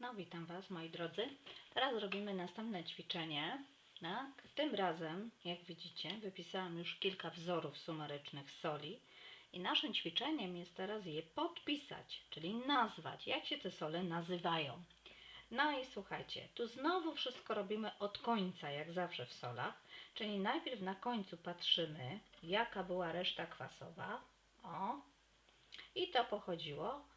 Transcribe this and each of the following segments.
No, witam Was, moi drodzy. Teraz robimy następne ćwiczenie. Tak? Tym razem, jak widzicie, wypisałam już kilka wzorów sumarycznych soli. I naszym ćwiczeniem jest teraz je podpisać, czyli nazwać, jak się te sole nazywają. No i słuchajcie, tu znowu wszystko robimy od końca, jak zawsze w solach. Czyli najpierw na końcu patrzymy, jaka była reszta kwasowa. O, i to pochodziło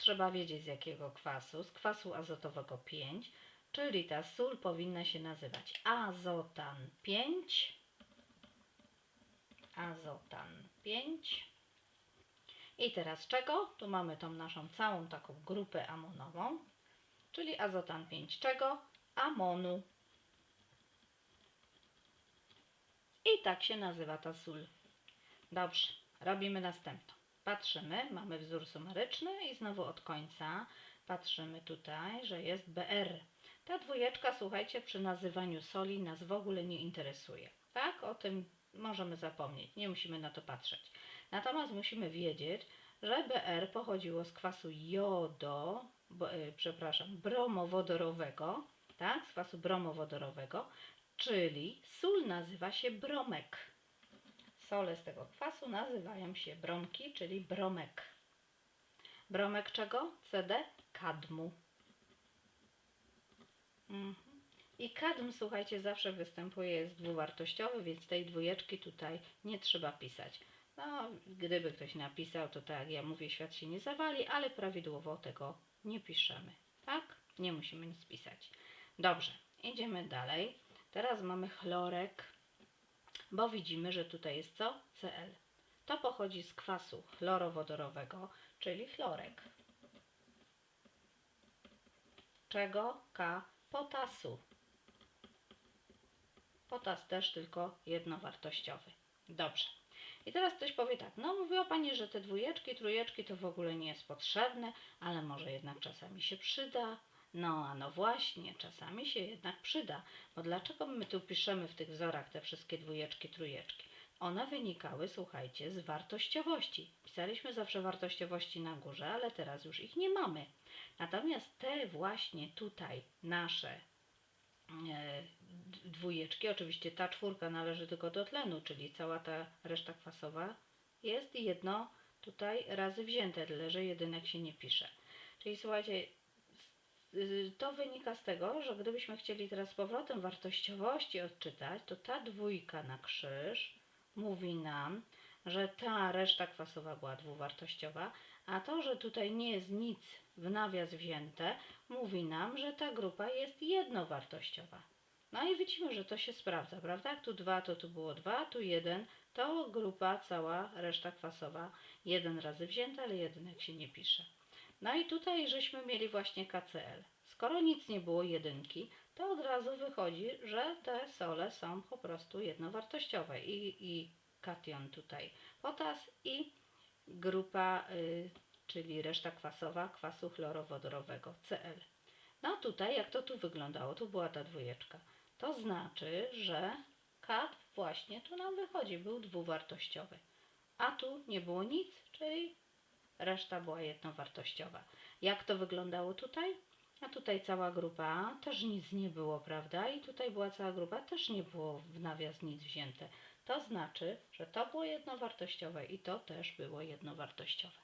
Trzeba wiedzieć z jakiego kwasu. Z kwasu azotowego 5, czyli ta sól powinna się nazywać azotan 5. Azotan 5. I teraz czego? Tu mamy tą naszą całą taką grupę amonową, czyli azotan 5 czego? Amonu. I tak się nazywa ta sól. Dobrze, robimy następną. Patrzymy, mamy wzór sumaryczny i znowu od końca patrzymy tutaj, że jest BR. Ta dwójeczka, słuchajcie, przy nazywaniu soli nas w ogóle nie interesuje. Tak? O tym możemy zapomnieć, nie musimy na to patrzeć. Natomiast musimy wiedzieć, że BR pochodziło z kwasu jodo, bo, y, przepraszam, bromowodorowego, tak? Z kwasu bromowodorowego, czyli sól nazywa się bromek. Sole z tego kwasu nazywają się bromki, czyli bromek. Bromek czego? CD? Kadmu. Mhm. I kadm, słuchajcie, zawsze występuje, jest dwuwartościowy, więc tej dwójeczki tutaj nie trzeba pisać. No, gdyby ktoś napisał, to tak jak ja mówię, świat się nie zawali, ale prawidłowo tego nie piszemy. Tak? Nie musimy nic pisać. Dobrze, idziemy dalej. Teraz mamy chlorek bo widzimy, że tutaj jest co? Cl. To pochodzi z kwasu chlorowodorowego, czyli chlorek. Czego? K. Potasu. Potas też tylko jednowartościowy. Dobrze. I teraz ktoś powie tak, no mówiła Pani, że te dwójeczki, trójeczki to w ogóle nie jest potrzebne, ale może jednak czasami się przyda. No, a no właśnie, czasami się jednak przyda, bo dlaczego my tu piszemy w tych wzorach te wszystkie dwójeczki, trójeczki? One wynikały, słuchajcie, z wartościowości. Pisaliśmy zawsze wartościowości na górze, ale teraz już ich nie mamy. Natomiast te właśnie tutaj nasze e, dwójeczki, oczywiście ta czwórka należy tylko do tlenu, czyli cała ta reszta kwasowa jest jedno tutaj razy wzięte, tyle że jedynek się nie pisze. Czyli słuchajcie, to wynika z tego, że gdybyśmy chcieli teraz z powrotem wartościowości odczytać, to ta dwójka na krzyż mówi nam, że ta reszta kwasowa była dwuwartościowa, a to, że tutaj nie jest nic w nawias wzięte, mówi nam, że ta grupa jest jednowartościowa. No i widzimy, że to się sprawdza, prawda? Tu 2, to tu było 2, tu 1, to grupa cała, reszta kwasowa, jeden razy wzięta, ale jedynek się nie pisze. No i tutaj żeśmy mieli właśnie KCl. Skoro nic nie było jedynki, to od razu wychodzi, że te sole są po prostu jednowartościowe. I, i kation tutaj potas i grupa, y, czyli reszta kwasowa kwasu chlorowodorowego Cl. No tutaj, jak to tu wyglądało, tu była ta dwójeczka. To znaczy, że kat właśnie tu nam wychodzi, był dwuwartościowy. A tu nie było nic, czyli reszta była jednowartościowa. Jak to wyglądało tutaj? A tutaj cała grupa też nic nie było, prawda? I tutaj była cała grupa, też nie było w nawias nic wzięte. To znaczy, że to było jednowartościowe i to też było jednowartościowe.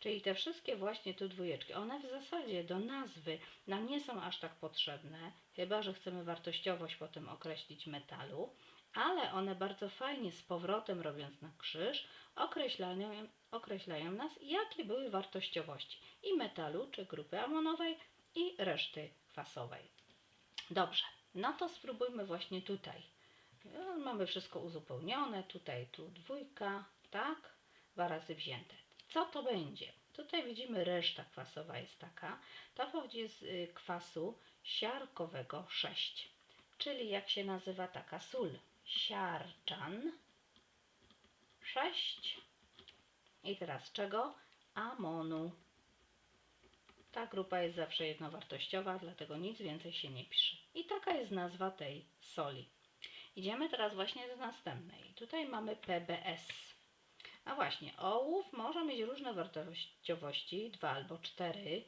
Czyli te wszystkie właśnie tu dwójeczki, one w zasadzie do nazwy nam nie są aż tak potrzebne, chyba że chcemy wartościowość potem określić metalu, ale one bardzo fajnie z powrotem robiąc na krzyż określają, określają nas, jakie były wartościowości i metalu, czy grupy amonowej, i reszty kwasowej. Dobrze, no to spróbujmy właśnie tutaj. Mamy wszystko uzupełnione, tutaj tu dwójka, tak, dwa razy wzięte. Co to będzie? Tutaj widzimy reszta kwasowa jest taka, to pochodzi z y, kwasu siarkowego 6, czyli jak się nazywa taka sól? Siarczan 6 i teraz czego? Amonu. Ta grupa jest zawsze jednowartościowa, dlatego nic więcej się nie pisze. I taka jest nazwa tej soli. Idziemy teraz właśnie do następnej. Tutaj mamy PBS. A właśnie, ołów może mieć różne wartościowości, 2 albo 4.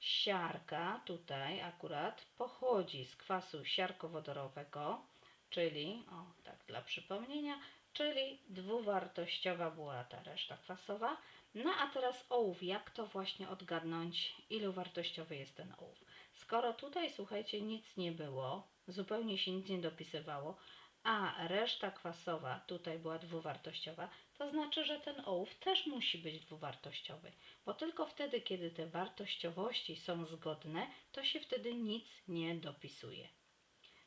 siarka tutaj akurat pochodzi z kwasu siarkowodorowego, czyli, o tak dla przypomnienia, czyli dwuwartościowa była ta reszta kwasowa. No a teraz ołów, jak to właśnie odgadnąć, ilu wartościowy jest ten ołów? Skoro tutaj, słuchajcie, nic nie było, zupełnie się nic nie dopisywało, a reszta kwasowa tutaj była dwuwartościowa, to znaczy, że ten ołów też musi być dwuwartościowy, bo tylko wtedy, kiedy te wartościowości są zgodne, to się wtedy nic nie dopisuje.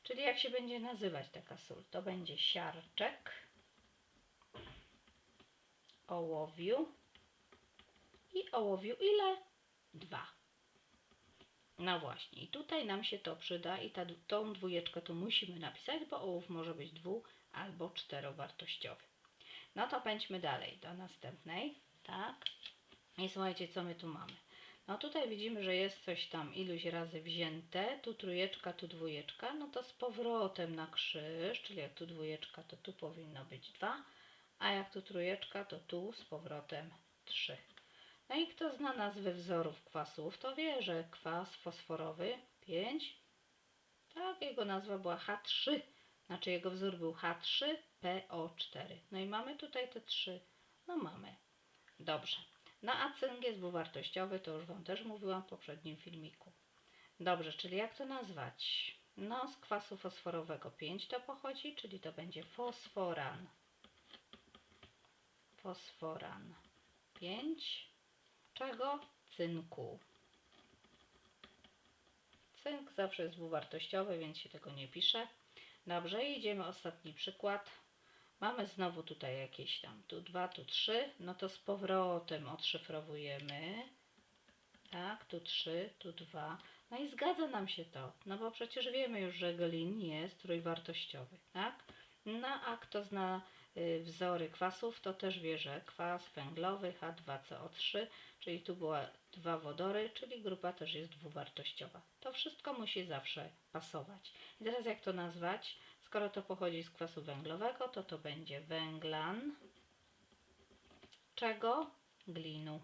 Czyli jak się będzie nazywać taka sól? To będzie siarczek, ołowiu i ołowiu ile? Dwa. No właśnie, i tutaj nam się to przyda i ta, tą dwójeczkę tu musimy napisać, bo ołów może być dwu albo czterowartościowy. No to pędźmy dalej do następnej, tak? I słuchajcie, co my tu mamy. No tutaj widzimy, że jest coś tam iluś razy wzięte, tu trójeczka, tu dwójeczka, no to z powrotem na krzyż, czyli jak tu dwójeczka, to tu powinno być dwa, a jak tu trójeczka, to tu z powrotem trzy. No i kto zna nazwy wzorów kwasów, to wie, że kwas fosforowy 5, tak, jego nazwa była H3, znaczy jego wzór był H3PO4. No i mamy tutaj te trzy, no mamy. Dobrze. No a cynk jest dwuwartościowy, to już Wam też mówiłam w poprzednim filmiku. Dobrze, czyli jak to nazwać? No, z kwasu fosforowego 5 to pochodzi, czyli to będzie fosforan. Fosforan 5 czego? Cynku. Cynk zawsze jest dwuwartościowy, więc się tego nie pisze. Dobrze, idziemy ostatni przykład. Mamy znowu tutaj jakieś tam, tu 2, tu 3, no to z powrotem odszyfrowujemy. Tak, tu 3, tu 2. No i zgadza nam się to, no bo przecież wiemy już, że glin jest trójwartościowy, tak? No a kto zna y, wzory kwasów, to też wie, że kwas węglowy H2CO3, czyli tu była dwa wodory, czyli grupa też jest dwuwartościowa. To wszystko musi zawsze pasować. I teraz jak to nazwać? Skoro to pochodzi z kwasu węglowego, to to będzie węglan. Czego? Glinu.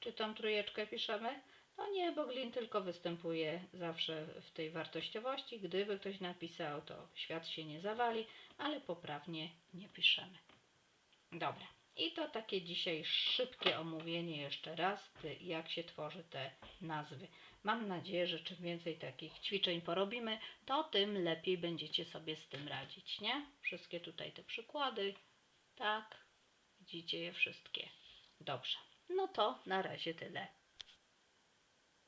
Czy tą trójeczkę piszemy? No nie, bo glin tylko występuje zawsze w tej wartościowości. Gdyby ktoś napisał, to świat się nie zawali, ale poprawnie nie piszemy. Dobra. I to takie dzisiaj szybkie omówienie jeszcze raz, ty- jak się tworzy te nazwy. Mam nadzieję, że czym więcej takich ćwiczeń porobimy, to tym lepiej będziecie sobie z tym radzić, nie? Wszystkie tutaj te przykłady, tak, widzicie je wszystkie. Dobrze, no to na razie tyle.